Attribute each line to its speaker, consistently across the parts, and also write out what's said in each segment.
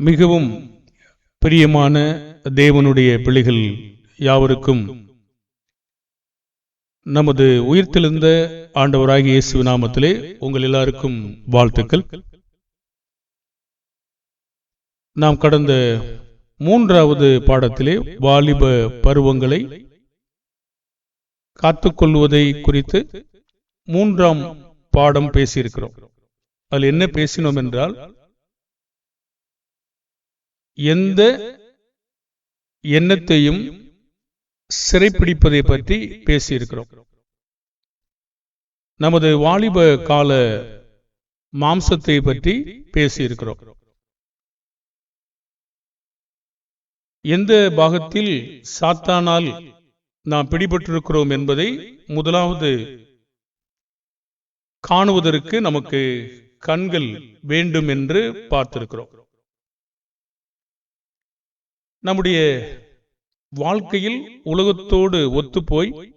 Speaker 1: மிகவும் பிரியமான தேவனுடைய பிள்ளைகள் யாவருக்கும் நமது உயிர்த்தெழுந்த ஆண்டவராகிய இயேசு நாமத்திலே உங்கள் எல்லாருக்கும் வாழ்த்துக்கள். நாம் கடந்த மூன்றாவது பாடத்திலே வாலிப பருவங்களை காத்துக்கொள்வதை குறித்து மூன்றாம் பாடம் பேசியிருக்கிறோம். அதில் என்ன பேசினோம் என்றால் எந்த எண்ணத்தையும் சிறைப்பிடிப்பதை பற்றி பேசியிருக்கிறோம். நமது வாலிப கால மாம்சத்தை பற்றி பேசியிருக்கிறோம். எந்த பாகத்தில் சாத்தானால் நாம் பிடிபட்டிருக்கிறோம் என்பதை முதலாவது காணுவதற்கு நமக்கு கண்கள் வேண்டும் என்று பார்த்திருக்கிறோம். நம்முடைய வாழ்க்கையில் உலகத்தோடு ஒத்துப்போய்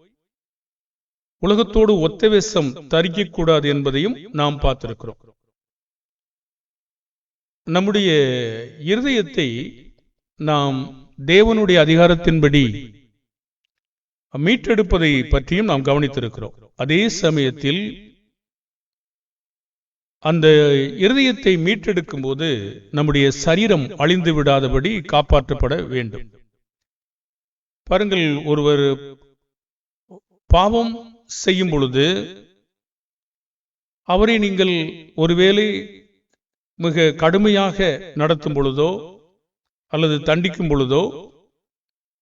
Speaker 1: உலகத்தோடு ஒத்தவேசம் தரிக்கக்கூடாது என்பதையும் நாம் பார்த்திருக்கிறோம். நம்முடைய இருதயத்தை நாம் தேவனுடைய அதிகாரத்தின்படி மீட்டெடுப்பதை பற்றியும் நாம் கவனித்திருக்கிறோம். அதே சமயத்தில் அந்த இருதயத்தை மீட்டெடுக்கும் போது நம்முடைய சரீரம் அழிந்து விடாதபடி காப்பாற்றப்பட வேண்டும். பாருங்கள் ஒருவர் பாவம் செய்யும் பொழுது அவரை நீங்கள் ஒருவேளை மிக கடுமையாக நடத்தும் பொழுதோ அல்லது தண்டிக்கும் பொழுதோ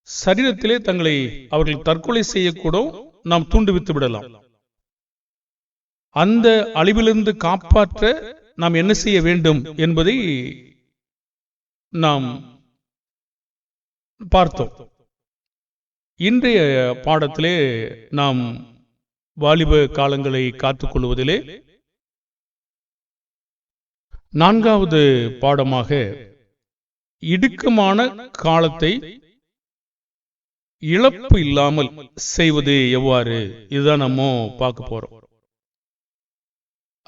Speaker 1: சரீரத்திலே தங்களை அவர்கள் தற்கொலை செய்யக்கூட நாம் தூண்டுவித்து விடலாம். அந்த அழிவிலிருந்து காப்பாற்ற நாம் என்ன செய்ய வேண்டும் என்பதை நாம் பார்த்தோம். இன்றைய பாடத்திலே நாம் வாலிப காலங்களை காத்துக்கொள்வதிலே நான்காவது பாடமாக இடுக்கமான காலத்தை இழப்பு இல்லாமல் செய்வது எவ்வாறு? இதுதான் நம்ம பார்க்க போறோம்.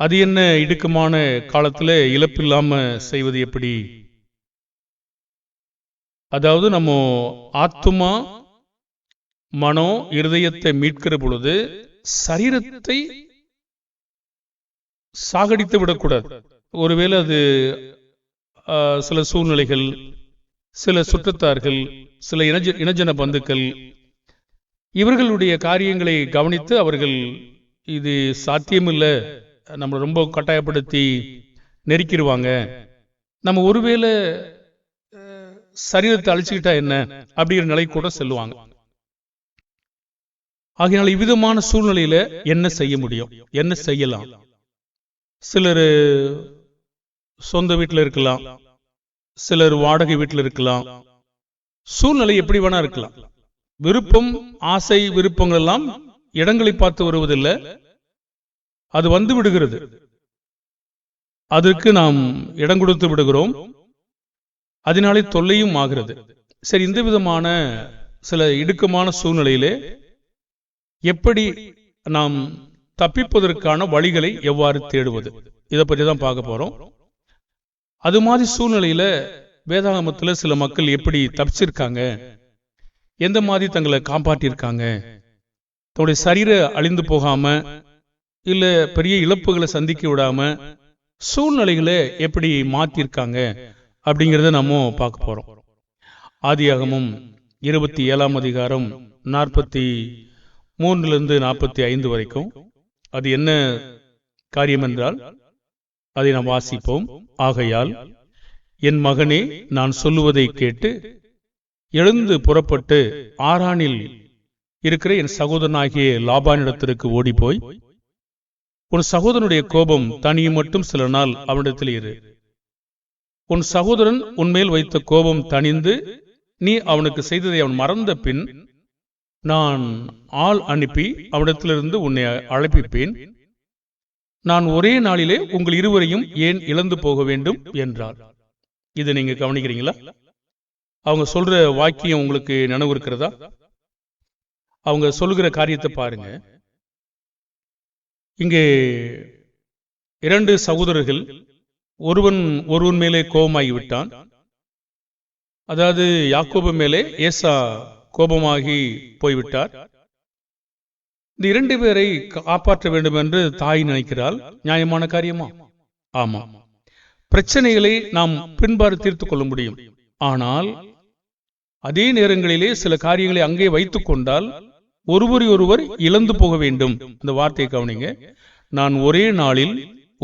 Speaker 1: அது என்ன இடுக்கமான காலத்துல இழப்பு இல்லாம செய்வது எப்படி? அதாவது நம்ம ஆத்துமா மனோ இருதயத்தை மீட்கிற பொழுது சரீரத்தை சாகடித்து விடக்கூடாது. ஒருவேளை அது சில சூழ்நிலைகள் சில சுற்றத்தார்கள் சில இனஜ இனஜன பந்துக்கள் இவர்களுடைய காரியங்களை கவனித்து அவர்கள் இது சாத்தியமில்லை. நம்மளை ரொம்ப கட்டாயப்படுத்தி நெருக்கிடுவாங்க. நம்ம ஒருவேளை சரீரத்தை அழிச்சுக்கிட்டா என்ன? அப்படிங்கிற நிலை கூட செல்லுவாங்க. ஆகையினால இவ்விதமான சூழ்நிலையில என்ன செய்ய முடியும்? என்ன செய்யலாம்? சிலர் சொந்த வீட்டில் இருக்கலாம். சிலர் வாடகை வீட்டில் இருக்கலாம். சூழ்நிலை எப்படி வேணா இருக்கலாம். விருப்பம் ஆசை விருப்பங்கள் எல்லாம் இடங்களை பார்த்து வருவதில்லை. அது வந்து விடுகிறது. அதற்கு நாம் இடம் கொடுத்து விடுகிறோம். அதனாலே தொல்லையும் ஆகிறது. சரி இந்த விதமான சில இடுக்கமான சூழ்நிலையிலே எப்படி நாம் தப்பிப்பதற்கான வழிகளை எவ்வாறு தேடுவது? இதை பற்றி தான் பார்க்க போறோம். அது மாதிரி சூழ்நிலையில வேதாகமத்தில் சில மக்கள் எப்படி தப்பிச்சிருக்காங்க? எந்த மாதிரி தங்களை காப்பாற்றியிருக்காங்க தன்னுடைய சரீர அழிந்து போகாம இல்ல பெரிய இழப்புகளை சந்திக்க விடாம சூழ்நிலைகளை எப்படி மாத்திருக்காங்க அப்படிங்கிறத நம்ம பார்க்க போறோம். ஆதியாகமும் இருபத்தி ஏழாம் அதிகாரம் நாற்பத்தி மூன்றுலேருந்து நாற்பத்தி ஐந்து வரைக்கும். அது என்ன காரியம் என்றால் அதை நாம் வாசிப்போம். ஆகையால் என் மகனே நான் சொல்லுவதை கேட்டு எழுந்து புறப்பட்டு ஆறானில் இருக்கிற என் சகோதரனாகிய லாபானிடத்திற்கு ஓடி போய் உன் சகோதரனுடைய கோபம் தனியும் மட்டும் சில நாள் அவனிடத்தில் இரு. உன் சகோதரன் உன்மேல் வைத்த கோபம் தணிந்து நீ அவனுக்கு செய்ததை அவன் மறந்த பின் நான் ஆள் அனுப்பி அவனிடத்திலிருந்து உன்னை அழைப்பிப்பேன். நான் ஒரே நாளிலே உங்கள் இருவரையும் ஏன் இழந்து போக வேண்டும் என்றார். இதை நீங்க கவனிக்கிறீங்களா? அவங்க சொல்ற வாக்கியம் உங்களுக்கு நினைவு இருக்கிறதா? அவங்க சொல்லுகிற காரியத்தை பாருங்க. இங்கே இரண்டு சகோதரர்கள் ஒருவன் ஒருவன் மேலே கோபமாகி விட்டான் அதாவது யாக்கோபு மேலே ஏசா கோபமாகி போய்விட்டார். இந்த இரண்டு பேரை காப்பாற்ற வேண்டும் என்று தாய் நினைக்கிறாள். நியாயமான காரியமா? ஆமா. பிரச்சனைகளை நாம் பின்பாறு தீர்த்து கொள்ள முடியும். ஆனால் அதே நேரங்களிலே சில காரியங்களை அங்கே வைத்துக் கொண்டால் ஒருவரை ஒருவர் இழந்து போக வேண்டும். இந்த வார்த்தையை கவனிங்க. நான் ஒரே நாளில்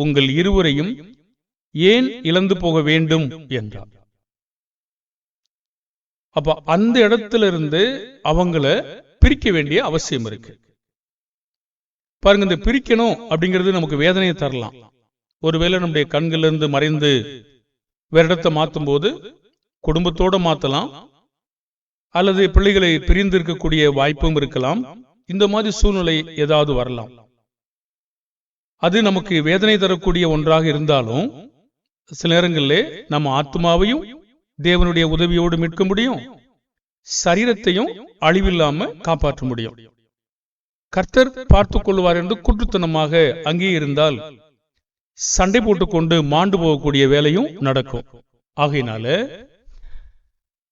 Speaker 1: உங்கள் இருவரையும் ஏன் இழந்து போக வேண்டும் என்றார். அப்ப அந்த இடத்துல இருந்து அவங்கள பிரிக்க வேண்டிய அவசியம் இருக்கு. பாருங்க இந்த பிரிக்கணும் அப்படிங்கிறது நமக்கு வேதனையை தரலாம். ஒருவேளை நம்முடைய கண்கள்ல இருந்து மறைந்து வேற இடத்தை மாத்தும் போது குடும்பத்தோட மாத்தலாம் அல்லது பிள்ளைகளை பிரிந்து இருக்கக்கூடிய வாய்ப்பும் இருக்கலாம். இந்த மாதிரி சூழ்நிலை ஏதாவது வரலாம். அது நமக்கு வேதனை தரக்கூடிய ஒன்றாக இருந்தாலும் சில நேரங்களிலே நம்ம ஆத்மாவையும் தேவனுடைய உதவியோடு மீட்க முடியும். சரீரத்தையும் அழிவில்லாம காப்பாற்ற முடியும். கர்த்தர் பார்த்துக் கொள்வார் என்று குற்றுத்தனமாக அங்கே இருந்தால் சண்டை போட்டுக்கொண்டு மாண்டு போகக்கூடிய வேலையும் நடக்கும். ஆகையினால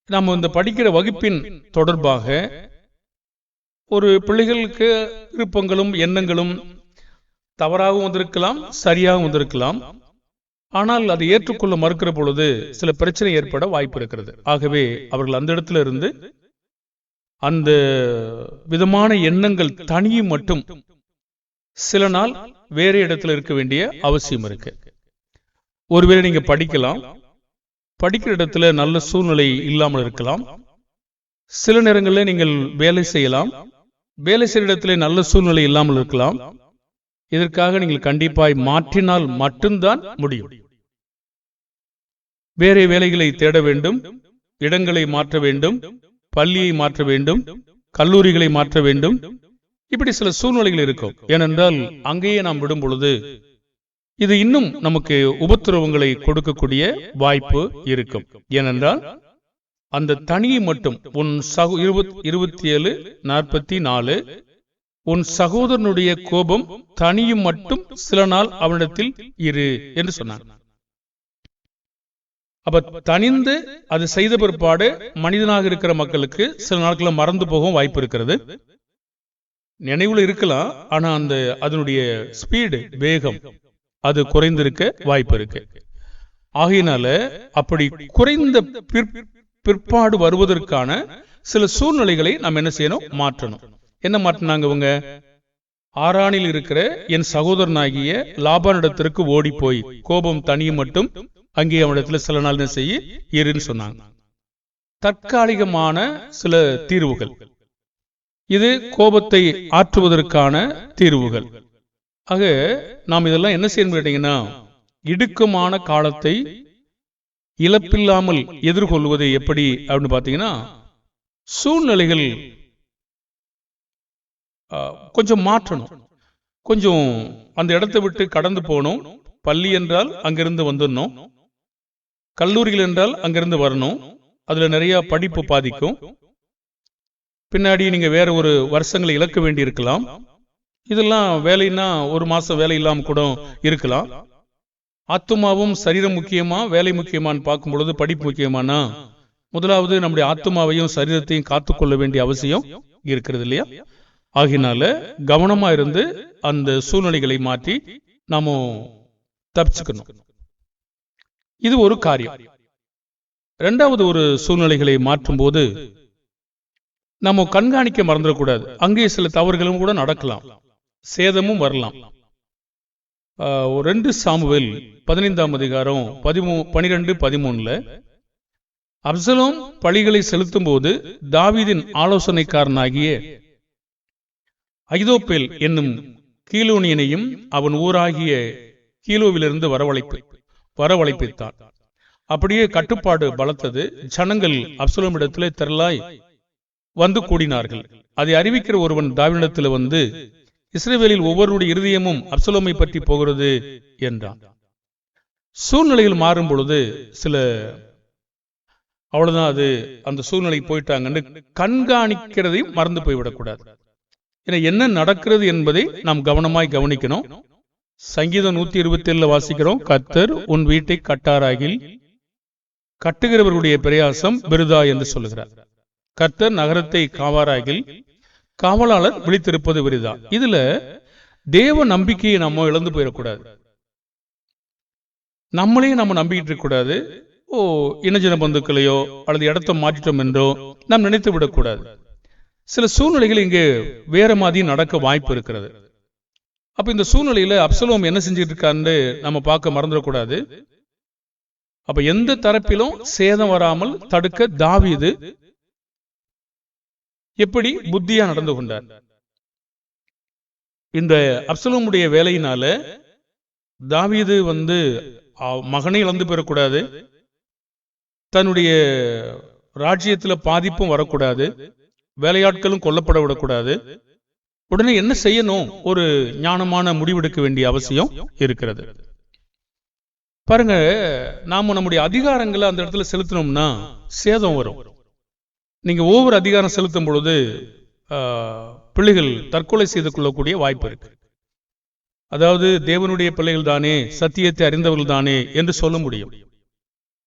Speaker 1: நம்ம இந்த படிக்கிற வகுப்பின் தொடர்பாக ஒரு பிள்ளைகளுக்கு விருப்பங்களும் எண்ணங்களும் தவறாகவும் வந்திருக்கலாம் சரியாகவும் வந்திருக்கலாம். ஆனால் அதை ஏற்றுக்கொள்ள மறுக்கிற பொழுது சில பிரச்சனை ஏற்பட வாய்ப்பு இருக்கிறது. ஆகவே அவர்கள் அந்த இடத்துல இருந்து அந்த விதமான எண்ணங்கள் தனியும் மட்டும் சில நாள் வேறு இடத்துல இருக்க வேண்டிய அவசியம் இருக்கு. ஒருவேளை நீங்க படிக்கலாம் படிக்கிற இடத்துல நல்ல சூழ்நிலை இல்லாமல் இருக்கலாம். சில நேரங்களில் நீங்கள் வேலை செய்யலாம். வேலை செய்கிற இடத்துல நல்ல சூழ்நிலை இல்லாமல் இருக்கலாம். இதற்காக நீங்கள் கண்டிப்பாய் மாற்றினால் மட்டும்தான் முடியும். வேறு வேலைகளை தேட வேண்டும். இடங்களை மாற்ற வேண்டும். பள்ளியை மாற்ற வேண்டும். கல்லூரிகளை மாற்ற வேண்டும். இப்படி சில சூழ்நிலைகள் இருக்கும். ஏனென்றால் அங்கேயே நாம் விடும் பொழுது இது இன்னும் நமக்கு உபத்திரவங்களை கொடுக்கக்கூடிய வாய்ப்பு இருக்கும். ஏனென்றால் அந்த தனியை மட்டும் உன் சகோ இருபத்தி ஏழு நாற்பத்தி நாலு உன் சகோதரனுடைய கோபம் தனியும் மட்டும் சில நாள் அவனிடத்தில் இரு என்று சொன்னான். அப்ப தனிந்து அது செய்த பிற்பாடு மனிதனாக இருக்கிற மக்களுக்கு சில நாட்கள மறந்து போகவும் வாய்ப்பு இருக்கிறது. நினைவுல இருக்கலாம் ஆனா அந்த அதனுடைய ஸ்பீடு வேகம் அது குறைந்திருக்க வாய்ப்பு இருக்கு ஆகையினால அப்படி குறைந்த பிற்பாடு வருவதற்கான சில சூழ்நிலைகளை நாம் என்ன செய்யணும்? மாற்றணும். என்ன மாற்றினாங்க இவங்க? ஆறானில் இருக்கிற என் சகோதரனாகிய லாபானிடத்திற்கு ஓடி போய் கோபம் தனியும் மட்டும் அங்கே அவனிடத்துல சில நாள் என்ன செய்ய? இருன்னு சொன்னாங்க. தற்காலிகமான சில தீர்வுகள். இது கோபத்தை ஆற்றுவதற்கான தீர்வுகள். ஆக நாம் இதெல்லாம் என்ன செய்யணும் கேட்டீங்கன்னா இடுக்கமான காலத்தை இழப்பில்லாமல் எதிர்கொள்வது எப்படி அப்படின்னு பார்த்தீங்கன்னா சூழ்நிலைகள் கொஞ்சம் மாற்றணும். கொஞ்சம் அந்த இடத்தை விட்டு கடந்து போகணும். பள்ளி என்றால் அங்கிருந்து வந்துடணும். கல்லூரிகள் என்றால் அங்கிருந்து வரணும். அதில் நிறைய படிப்பு பாதிக்கும். பின்னாடி நீங்கள் வேற ஒரு வருஷங்களை இழக்க வேண்டி இருக்கலாம் இதெல்லாம் வேலைன்னா ஒரு மாசம் வேலை இல்லாமல் கூட இருக்கலாம். ஆத்துமாவும் சரீரம் முக்கியமா வேலை முக்கியமான்னு பார்க்கும் பொழுது படிப்பு முக்கியமானா? முதலாவது நம்முடைய ஆத்மாவையும் சரீரத்தையும் காத்துக்கொள்ள வேண்டிய அவசியம் இருக்கிறது இல்லையா ஆகினால கவனமா இருந்து அந்த சூழ்நிலைகளை மாற்றி நாம தப்பிச்சுக்கணும். இது ஒரு காரியம். ரெண்டாவது ஒரு சூழ்நிலைகளை மாற்றும் போது நம்ம கண்காணிக்க மறந்துடக்கூடாது. அங்கே சில தவறுகளும் கூட நடக்கலாம். சேதமும் வரலாம். ரெண்டு சாமுவேல் பதினைந்தாம் அதிகாரம் பதிமூ பனிரெண்டு பதிமூணுல அப்சலோம் பழிகளை செலுத்தும் போது தாவிதின் ஆலோசனைக்காரனாகிய ஐதோப்பேல் என்னும் கீலோனியனையும் அவன் ஊராகிய கீலோவிலிருந்து வரவழைப்பு வரவழைப்பித்தான் அப்படியே கட்டுப்பாடு பலத்தது ஜனங்கள் அப்சலோமிடத்திலே திரளாய் வந்து கூடினார்கள். அதை அறிவிக்கிற ஒருவன் தாவினிடத்தில் வந்து இஸ்ரேவேலில் ஒவ்வொருடைய இருதயமும் அப்சலோமை பற்றி போகிறது என்றான். சூழ்நிலையில் மாறும் பொழுது சில அவ்வளவுதான் அது அந்த சூழ்நிலை போயிட்டாங்கன்னு கண்காணிக்கிறதையும் மறந்து போய்விடக்கூடாது. ஏன்னா என்ன நடக்கிறது என்பதை நாம் கவனமாய் கவனிக்கணும். சங்கீதம் நூத்தி இருபத்தி ஏழுல வாசிக்கிறோம் கத்தர் உன் வீட்டை கட்டாராகில் கட்டுகிறவருடைய பிரயாசம் விருதா என்று சொல்லுகிறார். கர்த்தர் நகரத்தை காவாராகில் காவலாளர் விழித்திருப்பது வெறிதான் இதுல தேவ நம்பிக்கையை நம்ம இழந்து போயிடக்கூடாது. நம்மளையும் நம்ம நம்பிக்கிட்டு இருக்கக்கூடாது. ஓ இனஜன பந்துக்களையோ அல்லது இடத்த மாற்றிட்டோம் என்றோ நாம் நினைத்து விடக்கூடாது. சில சூழ்நிலைகள் இங்கே வேற மாதிரி நடக்க வாய்ப்பு இருக்கிறது. அப்ப இந்த சூழ்நிலையில அப்சலோம் என்ன செஞ்சுட்டு இருக்காருன்னு நம்ம பார்க்க மறந்துடக்கூடாது. அப்ப எந்த தரப்பிலும் சேதம் வராமல் தடுக்க தாவீது எப்படி புத்தியா நடந்து கொண்டார்? இந்த அப்சலோமுடைய வேலையினால தாவீது வந்து மகனை இழந்து பெறக்கூடாது தன்னுடைய ராஜ்யத்துல பாதிப்பும் வரக்கூடாது. வேலையாட்களும் கொல்லப்பட விடக்கூடாது. உடனே என்ன செய்யணும்? ஒரு ஞானமான முடிவெடுக்க வேண்டிய அவசியம் இருக்கிறது. பாருங்க நாம நம்முடைய அதிகாரங்களை அந்த இடத்துல செலுத்தினோம்னா சேதம் வரும். நீங்க ஒவ்வொரு அதிகாரம் செலுத்தும் பொழுது ஆஹ், பிள்ளைகள் தற்கொலை செய்து கொள்ளக்கூடிய வாய்ப்பு இருக்கு. அதாவது தேவனுடைய பிள்ளைகள் தானே சத்தியத்தை அறிந்தவர்கள் தானே என்று சொல்ல முடியும்.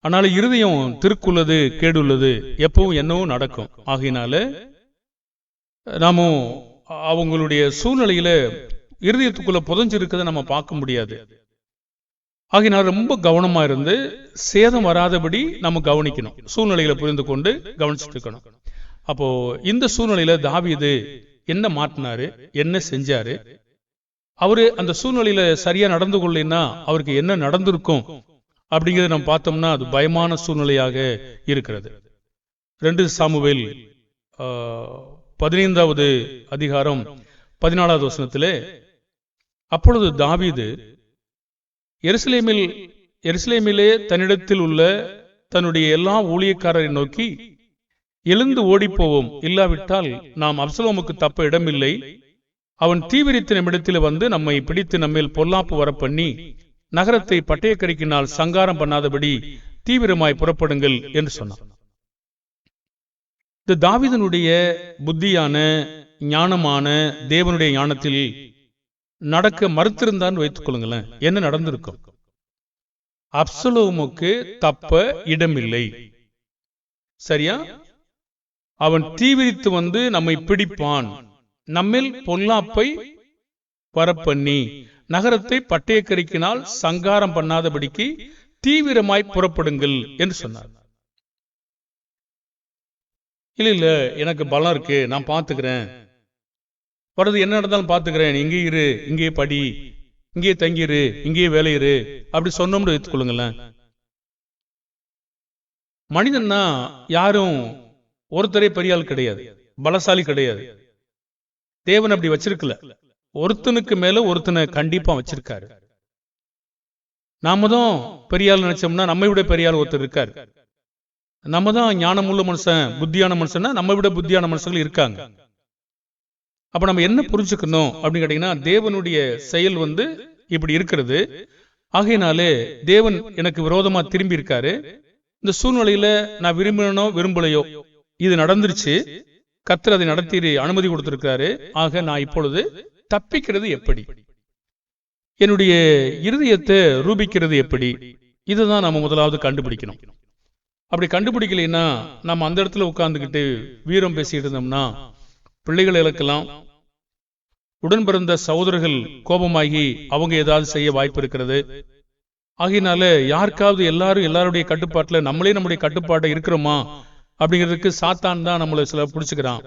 Speaker 1: ஆனால் இருதயம் திருக்குள்ளது கேடுள்ளது எப்பவும் என்னவோ நடக்கும். ஆகையினால நாம அவங்களுடைய சூழ்நிலையில இருதயத்துக்குள்ள புதஞ்சிருக்கதை நம்ம பார்க்க முடியாது. ஆகினால் ரொம்ப கவனமா இருந்து சேதம் வராதபடி நம்ம கவனிக்கணும். சூழ்நிலைகளை புரிந்து கொண்டு கவனிச்சுட்டு இருக்கணும் அப்போ இந்த சூழ்நிலையில தாவீது என்ன மாட்டினாரு என்ன செஞ்சாரு? அவரு அந்த சூழ்நிலையில சரியா நடந்து கொள்ளலைன்னா அவருக்கு என்ன நடந்திருக்கும்? அப்படிங்கறத நம்ம பார்த்தோம்னா அது பயமான சூழ்நிலையாக இருக்கிறது. ரெண்டு சாமுவேல் பதினைந்தாவது அதிகாரம் பதினாலாவது வசனத்திலே அப்பொழுது தாவீது எருசலேமில் எருசலேமிலே தன்னிடத்தில் உள்ள தன்னுடைய எல்லா ஊழியக்காரரை நோக்கி எழுந்து ஓடிப்போவோம். இல்லாவிட்டால் நாம் அப்சலோமுக்கு தப்ப இடமில்லை. அவன் தீவிரித்த நிமிடத்தில் வந்து நம்மை பிடித்து நம்மேல் பொல்லாப்பு வர பண்ணி நகரத்தை பட்டயக்கரிக்கினால் சங்காரம் பண்ணாதபடி தீவிரமாய் புறப்படுங்கள் என்று சொன்னான். இந்த தாவிதனுடைய புத்தியான ஞானமான தேவனுடைய ஞானத்தில் நடக்க மறுத்திருந்தான்னு வைத்துக் கொள்ளுங்களேன். என்ன நடந்திருக்கும்? அப்சலோமுக்கு தப்ப இடமில்லை. சரியா? அவன் தீவிரித்து வந்து நம்மை பிடிப்பான். நம்மில் பொல்லாப்பை வரப்பண்ணி நகரத்தை பட்டயக்கரிக்கினால் சங்காரம் பண்ணாதபடிக்கு தீவிரமாய் புறப்படுங்கள் என்று சொன்னார். இல்ல இல்ல எனக்கு பலம் இருக்கு நான் பாத்துக்கிறேன் வர்றது என்ன நடந்தாலும் பாத்துக்கிறேன் இங்கே இரு இங்கே படி இங்கே தங்கிரு இங்கே வேலையிரு. அப்படி சொன்னோம்னு வைத்துக்கொள்ளுங்களேன் மனிதன்னா யாரும் ஒருத்தரே பெரியால் கிடையாது. பலசாலி கிடையாது. தேவன் அப்படி வச்சிருக்கல. ஒருத்தனுக்கு மேல ஒருத்தனை கண்டிப்பா வச்சிருக்காரு. நாம தான் பெரியால் நினைச்சோம்னா நம்மை விட பெரியால் ஒருத்தர் இருக்காரு. நம்ம தான் ஞானமுள்ள மனுஷன் புத்தியான மனுஷன்னா நம்ம விட புத்தியான மனுஷங்கள் இருக்காங்க. அப்ப நம்ம என்ன புரிஞ்சுக்கணும் அப்படின்னு கேட்டீங்கன்னா தேவனுடைய செயல் வந்து இப்படி இருக்கிறது. ஆகையினாலே தேவன் எனக்கு விரோதமா திரும்பி இருக்காரு இந்த சூழ்நிலையில நான் விரும்பினோ விரும்பலையோ இது நடந்துருச்சு. கத்தர் அதை நடத்தி அனுமதி கொடுத்திருக்காரு ஆக நான் இப்பொழுது தப்பிக்கிறது எப்படி? என்னுடைய இருதயத்தை ரூபிக்கிறது எப்படி? இதுதான் நம்ம முதலாவது கண்டுபிடிக்கணும். அப்படி கண்டுபிடிக்கலைன்னா நம்ம அந்த இடத்துல உட்கார்ந்துக்கிட்டு வீரம் பேசிட்டு இருந்தோம்னா பிள்ளைகள் இழக்கலாம். உடன் பிறந்த சகோதரர்கள் கோபமாகி அவங்க ஏதாவது செய்ய வாய்ப்பு இருக்கிறது. ஆகையினால யாருக்காவது எல்லாரும் எல்லாருடைய கட்டுப்பாட்டுல நம்மளே நம்முடைய கட்டுப்பாட்டை இருக்கிறோமா? அப்படிங்கிறதுக்கு சாத்தான் தான் நம்மளை சில பிடிச்சுக்கிறான்.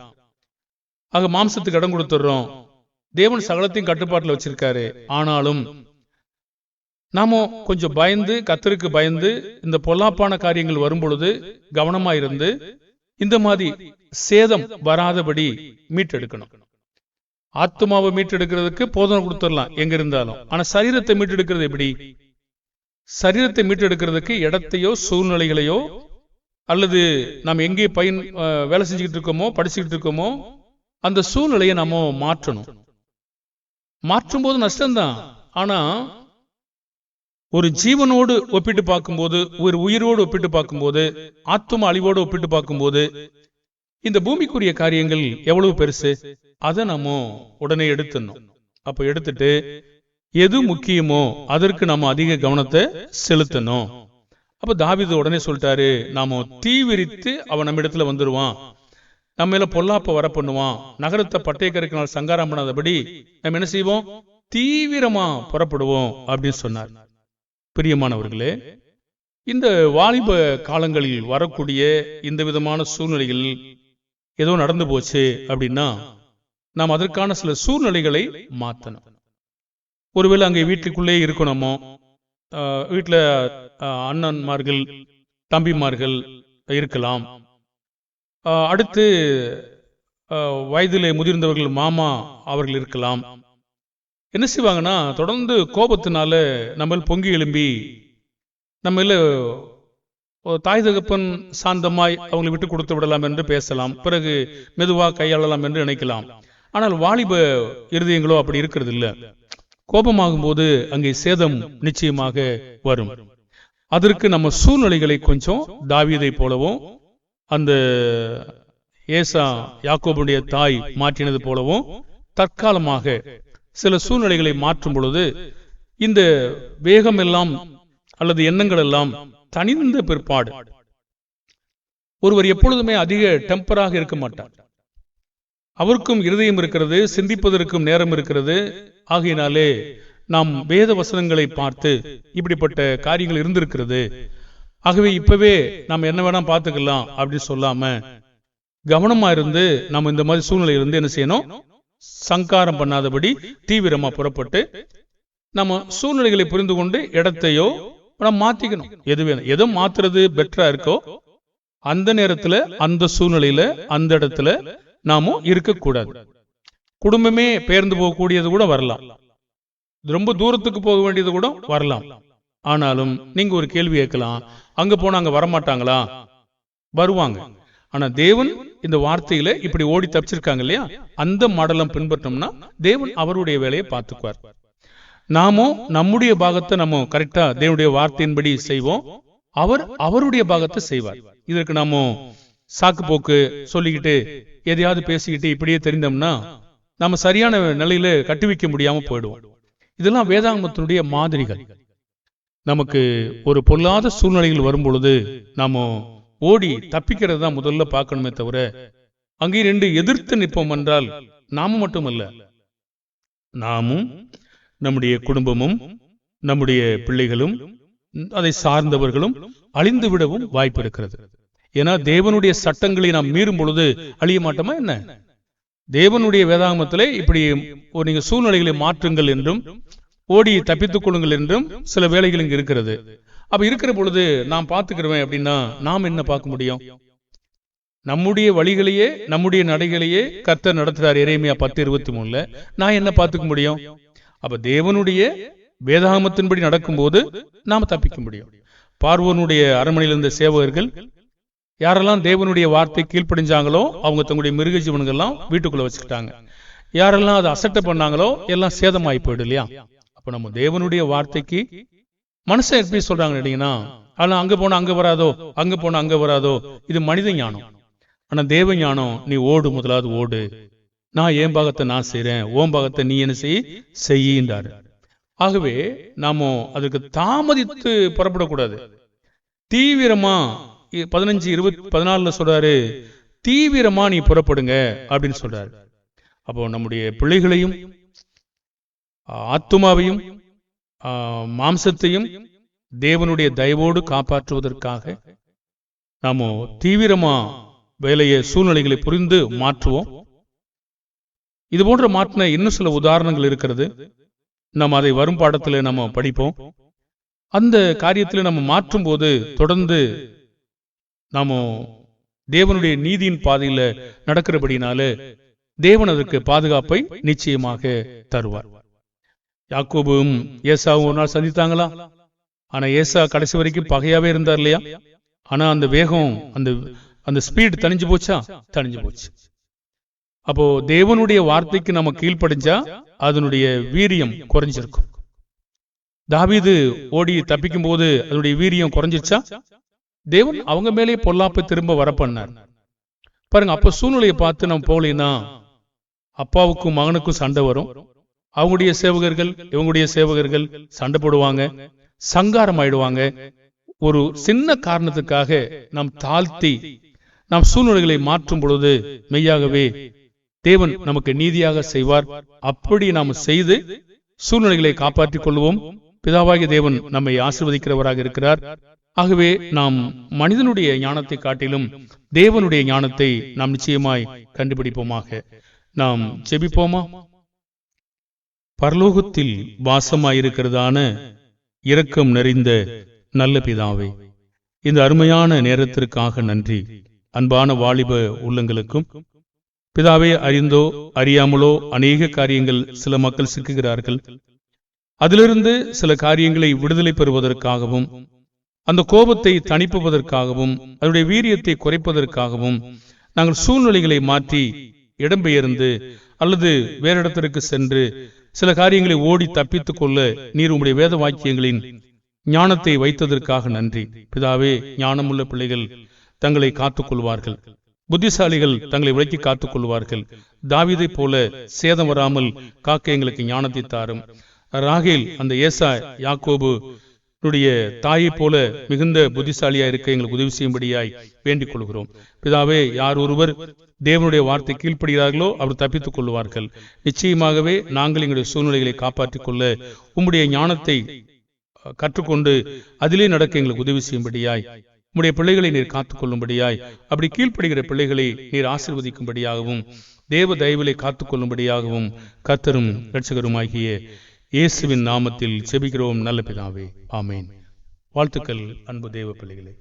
Speaker 1: ஆக மாம்சத்துக்கு இடம் கொடுத்துடுறோம். தேவன் சகலத்தையும் கட்டுப்பாட்டுல வச்சிருக்காரு. ஆனாலும் நாம கொஞ்சம் பயந்து கத்தருக்கு பயந்து இந்த பொல்லாப்பான காரியங்கள் வரும் பொழுது கவனமா இருந்து இந்த மாதிரி சேதம் வராதபடி மீட்டெடுக்கணும். ஆத்மாவை மீட்டெடுக்கிறதுக்கு போதனை கொடுத்துடலாம் எங்க இருந்தாலும். ஆனா சரீரத்தை மீட்டெடுக்கிறது எப்படி? சரீரத்தை மீட்டெடுக்கிறதுக்கு இடத்தையோ சூழ்நிலைகளையோ அல்லது நாம் எங்கே பயன் வேலை செஞ்சுக்கிட்டு இருக்கோமோ படிச்சுக்கிட்டு இருக்கோமோ அந்த சூழ்நிலையை நாம மாற்றணும். மாற்றும் போது நஷ்டம்தான். ஆனா ஒரு ஜீவனோடு ஒப்பிட்டு பார்க்கும்போது ஒரு உயிரோடு ஒப்பிட்டு பார்க்கும்போது ஆத்ம அழிவோடு ஒப்பிட்டு பார்க்கும்போது இந்த பூமிக்குரிய காரியங்கள் எவ்வளவு பெருசு? அதை நம்ம உடனே எடுத்துடணும். அப்ப எடுத்துட்டு எது முக்கியமோ அதற்கு நம்ம அதிக கவனத்தை செலுத்தணும். அப்ப தாவிது உடனே சொல்லிட்டாரு நாம தீவிரித்து அவன் நம்ம இடத்துல வந்துருவான். நம்ம மேல பொல்லாப்ப வர பண்ணுவான். நகரத்தை பட்டயக்கரைக்கினால் சங்காரம் பண்ணாதபடி நம்ம என்ன செய்வோம்? தீவிரமா புறப்படுவோம் அப்படின்னு சொன்னார். பிரியமானவர்களே இந்த வாலிப காலங்களில் வரக்கூடிய இந்த விதமான சூழ்நிலைகள் ஏதோ நடந்து போச்சு அப்படின்னா நாம் அதற்கான சில சூழ்நிலைகளை மாற்றணும் ஒருவேளை அங்கே வீட்டுக்குள்ளே இருக்கணுமோ வீட்டில் வீட்டுல அண்ணன்மார்கள் தம்பிமார்கள் இருக்கலாம். அடுத்து ஆஹ் வயதிலே முதிர்ந்தவர்கள் மாமா அவர்கள் இருக்கலாம். என்ன செய்வாங்கன்னா தொடர்ந்து கோபத்தினால நம்ம பொங்கி எழும்பி நம்ம தாய் தகப்பன் சாந்தமாய் அவங்களை விட்டு கொடுத்து விடலாம் என்று பேசலாம். பிறகு மெதுவா கையாளலாம் என்று நினைக்கலாம். ஆனால் வாலிப இருதயங்களோ அப்படி இருக்கிறது இல்ல கோபமாகும் போது அங்கே சேதம் நிச்சயமாக வரும். அதற்கு நம்ம சூழ்நிலைகளை கொஞ்சம் தாவியதை போலவும் அந்த ஏசா யாக்கோபுடைய தாய் மாற்றினது போலவும் தற்காலமாக சில சூழ்நிலைகளை மாற்றும் பொழுது இந்த வேகம் எல்லாம் அல்லது எண்ணங்கள் எல்லாம் தனிந்த பிற்பாடு. ஒருவர் எப்பொழுதுமே அதிக டெம்பராக இருக்க மாட்டார். அவருக்கும் இருதயம் இருக்கிறது சிந்திப்பதற்கும் நேரம் இருக்கிறது. ஆகையினாலே நாம் வேத வசனங்களை பார்த்து இப்படிப்பட்ட காரியங்கள் இருந்திருக்கிறது. ஆகவே இப்பவே நாம் என்ன வேணா பார்த்துக்கலாம் அப்படின்னு சொல்லாம கவனமா இருந்து நம்ம இந்த மாதிரி சூழ்நிலை இருந்து என்ன செய்யணும்? சங்காரம் பண்ணாதபடி தீவிரமா புறப்பட்டு நம்ம சூழ்நிலைகளை புரிந்து கொண்டு இடத்தையோ நம்ம மாத்திக்கணும். எது வேணும்? எதை மாத்துறது? பெட்டரா இருக்கோ? அந்த நேரத்துல அந்த சூழ்நிலையில அந்த இடத்துல நாம இருக்கக்கூடாது. குடும்பமே பெயர்ந்து போகக்கூடியது கூட வரலாம். ரொம்ப தூரத்துக்கு போக வேண்டியது கூட வரலாம். ஆனாலும் நீங்க ஒரு கேள்வி கேட்கலாம். அங்க போனா அங்க வரமாட்டாங்களா? வருவாங்க. ஆனா தேவன் இந்த வார்த்தையில இப்படி ஓடி தப்பிச்சிருக்காங்க இல்லையா? அந்த மாடலம் பின்பற்றோம்னா தேவன் அவருடைய வேலையை பார்த்துக்குவார். நாமோ நம்முடைய பாகத்தை நம்ம கரெக்டா தேவனுடைய வார்த்தையின்படி செய்வோம். அவர் அவருடைய பாகத்தை செய்வார். இதற்கு நாம சாக்கு போக்கு சொல்லிக்கிட்டு எதையாவது பேசிக்கிட்டு இப்படியே தெரிந்தோம்னா நம்ம சரியான நிலையில கட்டி வைக்க முடியாம போயிடுவோம். இதெல்லாம் வேதாங்கமத்தினுடைய மாதிரிகள். நமக்கு ஒரு பொல்லாத சூழ்நிலைகள் வரும் பொழுது நாம ஓடி தப்பிக்கிறது தான் முதல்ல பார்க்கணுமே தவிர அங்கே ரெண்டு எதிர்த்து நிற்போம் என்றால் நாம மட்டுமல்ல. நாமும் நம்முடைய குடும்பமும் நம்முடைய பிள்ளைகளும் அதை சார்ந்தவர்களும் அழிந்து விடவும் வாய்ப்பு இருக்கிறது. ஏன்னா தேவனுடைய சட்டங்களை நாம் மீறும் பொழுது அழிய மாட்டோமா என்ன? தேவனுடைய வேதாகமத்திலே இப்படி ஒரு நீங்க சூழ்நிலைகளை மாற்றுங்கள் என்றும் ஓடி தப்பித்துக் கொள்ளுங்கள் என்றும் சில வேலைகள் இங்கு இருக்கிறது. அப்ப இருக்கிற பொழுது நான் பார்த்துக்கிறேன் அப்படின்னா நாம் என்ன பார்க்க முடியும்? நம்முடைய வழிகளையே நம்முடைய நடைகளையே கர்த்தர் நடத்துறார். இறைமையா பத்து இருபத்தி மூணுல. நான் என்ன பார்த்துக்க முடியும்? அப்ப தேவனுடைய வேதாகமத்தின்படி நடக்கும்போது நாம தப்பிக்க முடியும். பார்வனுடைய அரண்மனையில் இருந்த சேவகர்கள் யாரெல்லாம் தேவனுடைய வார்த்தை கீழ்ப்படிஞ்சாங்களோ அவங்க தங்களுடைய மிருக ஜீவன்கள்லாம் வீட்டுக்குள்ள வச்சுக்கிட்டாங்க. யாரெல்லாம் அதை அசட்டை பண்ணாங்களோ எல்லாம் சேதமாயி போயிடும் இல்லையா? அப்ப நம்ம தேவனுடைய வார்த்தைக்கு மனுஷன் எப்படி சொல்றாங்க இல்லைங்கன்னா ஆனா அங்க போனா அங்க வராதோ அங்க போனா அங்க வராதோ இது மனித ஞானம். ஆனா தேவ ஞானம் நீ ஓடு முதலாவது ஓடு. நான் என் பாகத்தை நான் செய்றேன் ஓம் பாகத்தை நீ என்ன செய்? செய்யின்றாரு. ஆகவே நாம அதுக்கு தாமதித்து புறப்படக்கூடாது. தீவிரமா பதினஞ்சு இருபத்தி பதினாலுல சொல்றாரு தீவிரமா நீ புறப்படுங்க அப்படின்னு சொல்றாரு. அப்போ நம்முடைய பிள்ளைகளையும் ஆத்துமாவையும் மாம்சத்தையும் தேவனுடைய தயவோடு காப்பாற்றுவதற்காக நாம தீவிரமா வேலையை சூழ்நிலைகளை புரிந்து மாற்றுவோம். இது போன்ற மாற்றின இன்னும் சில உதாரணங்கள் இருக்கிறது. நம்ம அதை வரும் பாடத்துல நம்ம படிப்போம். அந்த காரியத்தில் நம்ம மாற்றும் போது தொடர்ந்து நாம தேவனுடைய நீதியின் பாதையில நடக்கிறபடினால தேவன் அதற்கு பாதுகாப்பை நிச்சயமாக தருவார். யாக்கோபும் ஏசாவும் ஒரு நாள் சந்தித்தாங்களா? ஆனா ஏசா கடைசி வரைக்கும் பகையாவே இருந்தார் இல்லையா ஆனா அந்த வேகம் அந்த அந்த ஸ்பீட் தணிஞ்சு போச்சா? தணிஞ்சு போச்சு. அப்போ தேவனுடைய வார்த்தைக்கு நம்ம கீழ்ப்படிஞ்சா அதனுடைய வீரியம் குறைஞ்சிருக்கும். தாவீது ஓடி தப்பிக்கும் போது அதனுடைய வீரியம் குறைஞ்சிருச்சா? தேவன் அவங்க மேலே பொல்லாப்பை திரும்ப வர பண்ணார். பாருங்க அப்ப சூழ்நிலையை பார்த்து நம்ம போகலைன்னா அப்பாவுக்கும் மகனுக்கும் சண்டை வரும். அவங்களுடைய சேவகர்கள் இவங்களுடைய சேவகர்கள் சண்டை போடுவாங்க சங்காரம் ஆயிடுவாங்க ஒரு சின்ன காரணத்துக்காக நாம் தாழ்த்தி நாம் சூழ்நிலைகளை மாற்றும் பொழுது மெய்யாகவே தேவன் நமக்கு நீதியாக செய்வார். அப்படி நாம் செய்து சூழ்நிலைகளை காப்பாற்றிக் கொள்வோம். பிதாவாகிய தேவன் நம்மை ஆசிர்வதிக்கிறவராக இருக்கிறார். ஆகவே நாம் மனிதனுடைய ஞானத்தை காட்டிலும் தேவனுடைய ஞானத்தை நாம் நிச்சயமாய் கண்டுபிடிப்போமாக. நாம் செபிப்போமா பரலோகத்தில் வாசமாயிருக்கிறதான இரக்கம் நிறைந்த நல்ல பிதாவே இந்த அருமையான நேரத்திற்காக நன்றி. அன்பான வாலிப உள்ளங்களுக்கும் பிதாவே அறிந்தோ அறியாமலோ அநேக காரியங்கள் சில மக்கள் சிக்குகிறார்கள். அதிலிருந்து சில காரியங்களை விடுதலை பெறுவதற்காகவும் அந்த கோபத்தை தணிப்புவதற்காகவும் அதனுடைய வீரியத்தை குறைப்பதற்காகவும் நாங்கள் சூழ்நிலைகளை மாற்றி இடம்பெயர்ந்து அல்லது வேற இடத்திற்கு சென்று சில காரியங்களை ஓடி தப்பித்துக் கொள்ள நீர் உம்முடைய வேத வாக்கியங்களின் ஞானத்தை வைத்ததற்காக நன்றி. பிதாவே ஞானமுள்ள பிள்ளைகள் தங்களை காத்துக் கொள்வார்கள் புத்திசாலிகள் தங்களை விலக்கி காத்துக் கொள்வார்கள் தாவிதை போல சேதம் வராமல் காக்க எங்களுக்கு ஞானத்தை தாரும். ராகேல் அந்த ஏசா யாக்கோபு னுடைய தாயை போல மிகுந்த புத்திசாலியா இருக்க எங்களுக்கு உதவி செய்யும்படியாய் வேண்டிக் கொள்கிறோம். பிதாவே யார் ஒருவர் தேவனுடைய வார்த்தை கீழ்ப்படுகிறார்களோ அவர் தப்பித்துக் கொள்வார்கள். நிச்சயமாகவே நாங்கள் எங்களுடைய சூழ்நிலைகளை காப்பாற்றிக் கொள்ள உம்முடைய ஞானத்தை அஹ், கற்றுக்கொண்டு அதிலே நடக்க எங்களுக்கு உதவி செய்யும்படியாய் உம்முடைய பிள்ளைகளை நீர் காத்துக் கொள்ளும்படியாய் அப்படி கீழ்ப்படுகிற பிள்ளைகளை நீர் ஆசிர்வதிக்கும்படியாகவும் தேவ தயவிலை காத்துக் கொள்ளும்படியாகவும் கர்த்தரும் இரட்சகருமாகிய இயேசுவின் நாமத்தில் செபிக்கிறோம் நல்ல பிதாவே ஆமேன். வாழ்த்துக்கள் அன்பு தேவ பிள்ளைகளே.